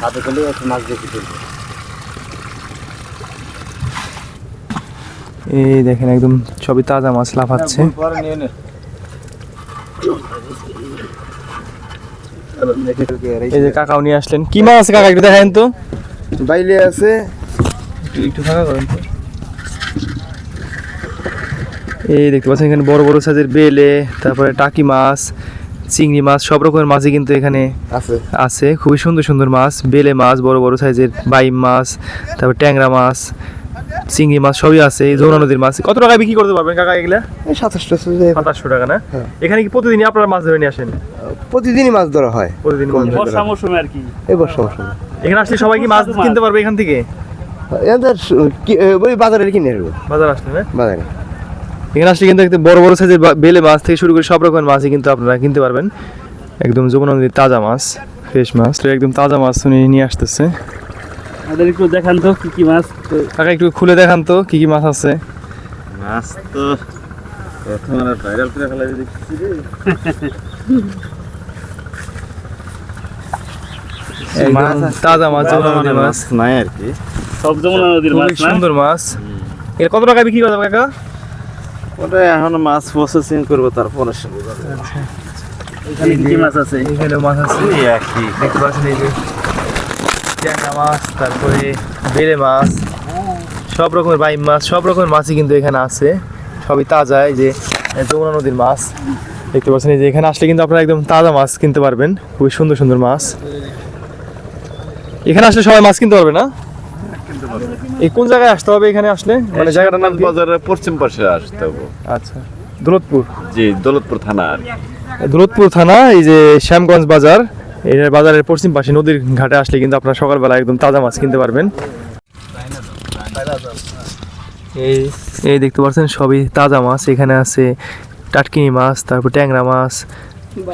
হাতে করলে একটু মাছ বেশি তুলবে এই দেখেন একদম সবই তাজা মাছ লাফাচ্ছে। নিয়ে এই যে কাকাও নিয়ে আসলেন। কি মাছ আছে কাকা একটু দেখেন তো। বাইলে আছে। একটু একটু ফাঁকা করেন তো। এই দেখতে পাচ্ছেন এখানে বড় বড় সাইজের বেলে তারপরে টাকি মাছ চিংড়ি মাছ সব রকমের মাছই কিন্তু এখানে আছে। আছে। খুবই সুন্দর সুন্দর মাছ বেলে মাছ বড় বড় সাইজের বাইম মাছ তারপর ট্যাংরা মাছ চিংড়ি মাছ সবই আছে এই যমুনা নদীর মাছ। কত টাকায় বিক্রি করতে পারবেন কাকা এগুলা? এই সাতাশটা সাতাশশো টাকা। না? হ্যাঁ। এখানে কি প্রতিদিনই আপনারা মাছ ধরে নিয়ে আসেন? প্রতিদিনই মাছ ধরা হয়। প্রতিদিন। বর্ষা মৌসুমে আর কি। এই বর্ষা মৌসুমে। এখানে আসলে সবাই কি মাছ কিনতে পারবে এখান থেকে? ওই বাজারে কিনে বাজার আসলে না? বাজারে। এখানে আসলে কিন্তু একদম বড় বড় সাইজের বেলে মাছ থেকে শুরু করে সব রকমের মাছই কিন্তু আপনারা কিনতে পারবেন। একদম যমুনা নদীর তাজা মাছ ফ্রেশ মাছ। তো একদম তাজা মাছ উনি নিয়ে আসতেছে। আমাদের একটু দেখান তো কি কি মাছ? কাকা একটু খুলে দেখান তো কি কি মাছ আছে? মাছ তো প্রথম ভাইরাল করে ফেলা দেখছি তাজা মাছ যমুনা মাছ। নাই আর কি। সব যমুনা নদীর মাছ সুন্দর মাছ। এর কত টাকা বিক্রি করতে কাকা? ওটা এখন মাছ প্রসেসিং করব তারপরে সে বোঝাবে এখানে কি মাছ আছে? এখানে মাছ আছে। একই দেখতে পাচ্ছেন এই যে ট্যাংরা মাছ তারপরে বেলে মাছ সব রকমের বাইম মাছ সব রকমের মাছই কিন্তু এখানে আছে। সবই তাজা এই যে যমুনা নদীর মাছ। দেখতে পাচ্ছেন এই যে এখানে আসলে কিন্তু আপনারা একদম তাজা মাছ কিনতে পারবেন। খুবই সুন্দর সুন্দর মাছ। এখানে আসলে সবাই মাছ কিনতে পারবে না? এই কোন জায়গায় আসতে হবে এখানে আসলে? মানে জায়গাটার নাম? বাজারের পশ্চিম পাশে আসতে হবে। আচ্ছা দৌলতপুর? জি দৌলতপুর থানা। দৌলতপুর থানা এই যে শ্যামগঞ্জ বাজার এই বাজারের পশ্চিম পাশে নদীর ঘাটে আসলে কিন্তু আপনারা সকালবেলা একদম তাজা মাছ কিনতে পারবেন। এই এই দেখতে পাচ্ছেন সবই তাজা মাছ। এখানে আছে টাটকিনি মাছ তারপর ট্যাংরা মাছ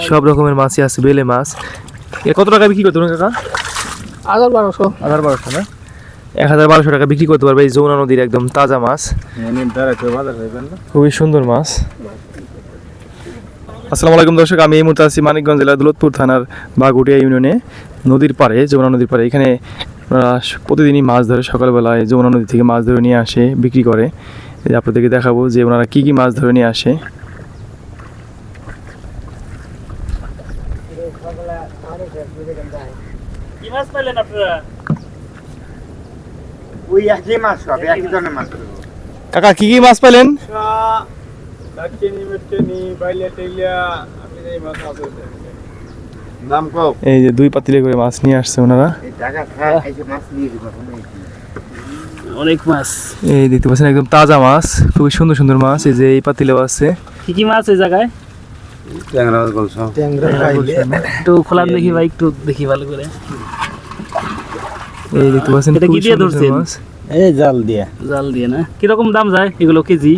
সব রকমের মাছই আছে বেলে মাছ। এ কত টাকা বিক্রি করতে কাকা? হাজার বারোশো। হাজার বারোশো না? এক হাজার বারোশো টাকা বিক্রি করতে পারবে এই যমুনা নদীর একদম তাজা মাছ। না খুবই সুন্দর মাছ। আসসালামু আলাইকুম দর্শক আমি এই মুহূর্তে আছি মানিকগঞ্জ জেলার দৌলতপুর থানার বাগুটিয়া ইউনিয়নে নদীর পাড়ে যমুনা নদীর পাড়ে। এখানে ওরা প্রতিদিনই মাছ ধরে সকালবেলায় যমুনা নদী থেকে মাছ ধরে নিয়ে আসে বিক্রি করে। আপনাদেরকে দেখাবো যে ওনারা কী কী মাছ ধরে নিয়ে আসে। কি মাছ পাইলেন আপনারা? ওই একই মাছ হবে একই ধরনের মাছ কাকা কী কী মাছ পেলেন? নাম কও। এই যে দুই পাতিলে করে মাছ নিয়ে আসছে ওনারা। এই টাকা খায় এই যে মাছ নিয়ে দিবো অনেক মাছ। এই দেখতে পাচ্ছেন একদম তাজা মাছ খুবই সুন্দর সুন্দর মাছ এই যে এই পাতিলেও আছে। কি কি মাছ এই জায়গায়? ট্যাংরা মাছ বলছো একটু খোলার দেখি ভাই একটু দেখি ভালো করে। এই দেখতে পাচ্ছেন এটা কি খুবই দিয়ে সুন্দর সুন্দর ধরছেন? মাছ। এই জাল দিয়ে। জাল দিয়ে না? কীরকম দাম যায় এগুলো কেজি?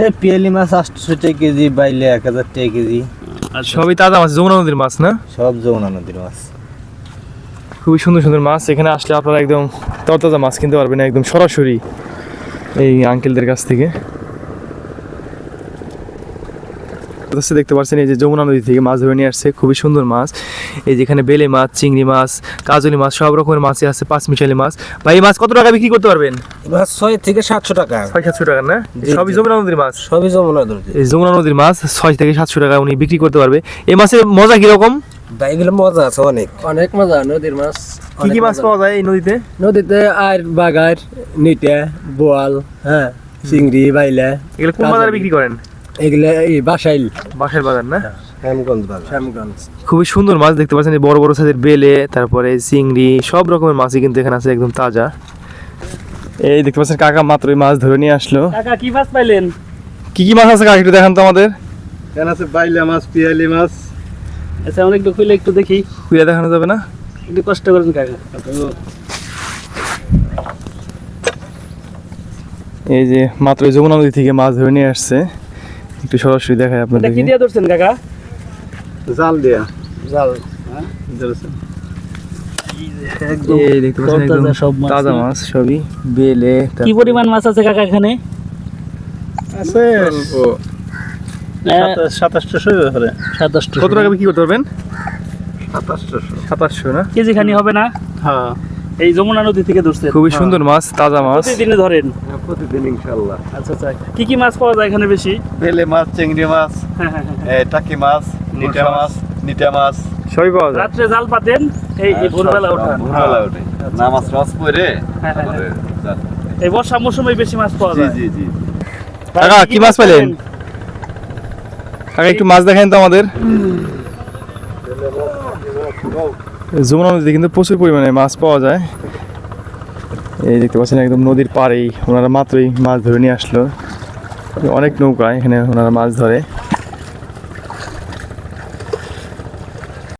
এ পিয়ালি মাছ আটশো টাকা কেজি বাইলে এক হাজার টাকা কেজি। আচ্ছা। সবই তাজা মাছ যমুনা নদীর মাছ না? সব যমুনা নদীর মাছ। খুবই সুন্দর সুন্দর মাছ এখানে আসলে আপনারা একদম তরতাজা মাছ কিনতে পারবেন একদম সরাসরি এই আঙ্কেলদের কাছ থেকে। দর্শক দেখতে পাচ্ছেন এই যে যমুনা নদী থেকে মাছ ধরে নিয়ে আসছে খুবই সুন্দর মাছ। এই যেখানে বেলে মাছ চিংড়ি মাছ কাজলি মাছ সব রকমের মাছই আছে পাঁচ মিশালি মাছ। ভাই এই মাছ কত টাকা বিক্রি করতে পারবেন? মাছ ছয় থেকে সাতশো টাকা। ছয় সাতশো টাকা না? সবই যমুনা নদীর মাছ? সবই যমুনা নদী এই যমুনা নদীর মাছ ছয় থেকে সাতশো টাকা উনি বিক্রি করতে পারবে। এই মাছের মজা কীরকম? বাইগুলো মজা আছে অনেক। অনেক মজা নদীর মাছ। কি কি মাছ পাওয়া যায় এই নদীতে? নদীতে আর বাগার নিটে বোয়াল হ্যাঁ চিংড়ি বাইলা। এগুলো কোন বাজারে বিক্রি করেন? এগুলা এই বাসাইল। বাঁশের বাজার না? শ্যামগঞ্জ বাজার শ্যামগঞ্জ। খুবই সুন্দর মাছ দেখতে পাচ্ছেন বড় বড় সাইজের বেলে তারপরে চিংড়ি সব রকমের মাছই কিন্তু এখানে আছে একদম তাজা। এই দেখতে পাচ্ছেন কাকা মাত্র মাছ ধরে নিয়ে আসলো। কাকা কি মাছ পাইলেন? কি কি মাছ আছে কাকা একটু দেখান তো আমাদের। কেন আছে বাইলা মাছ পিয়ালি মাছ। আচ্ছা অনেক একটু খুলে একটু দেখি। খুঁড়ে দেখানো যাবে না? একটু কষ্ট করেন কাকা। এই যে মাত্র যমুনা নদী থেকে মাছ ধরে নিয়ে আসছে। একটু সরাসরি দেখায় এটা কি দিয়ে ধরছেন কাকা? জাল দিয়া। জাল। এই দেখতে পাচ্ছেন একদম তরতাজা সব মাছ। তাজা মাছ সবই। বেলে কি পরিমাণ মাছ আছে কাকা এখানে? আছে। সাতাশশো হবে সাতাশটা কত টাকা বিক্রি করতে পারবেন? সাতাশশো সাতাশশো না? কেজি খানি হবে না? হ্যাঁ। এই যমুনা নদী থেকে ধরছেন? খুবই সুন্দর মাছ তাজা মাছ। প্রতিদিনে ধরেন? প্রতিদিন ইনশাআল্লাহ। আচ্ছা আচ্ছা। কি কি মাছ পাওয়া যায় এখানে বেশি? বেলে মাছ চিংড়ি মাছ হ্যাঁ হ্যাঁ হ্যাঁ। টাকি মাছ নিটা মাছ। নিটা মাছ। সবই পাওয়া যায়। রাত্রে জাল পাতেন এই এই ভোরবেলা ওঠান ভোরবেলা ওঠে। নামাজ টামাজ পড়ে হ্যাঁ, হ্যাঁ, এই বর্ষা মৌসুমে বেশি মাছ পাওয়া জি যায়। জি জি। কাকা, কি মাছ পেলেন? কাকা একটু মাছ দেখেন তো আমাদের। যমুনা নদীতে কিন্তু প্রচুর পরিমাণে মাছ পাওয়া যায়। এই দেখতে পাচ্ছেন একদম নদীর পাড়েই ওনারা মাত্রই মাছ ধরে নিয়ে আসলো। অনেক নৌকা এখানে ওনারা মাছ ধরে।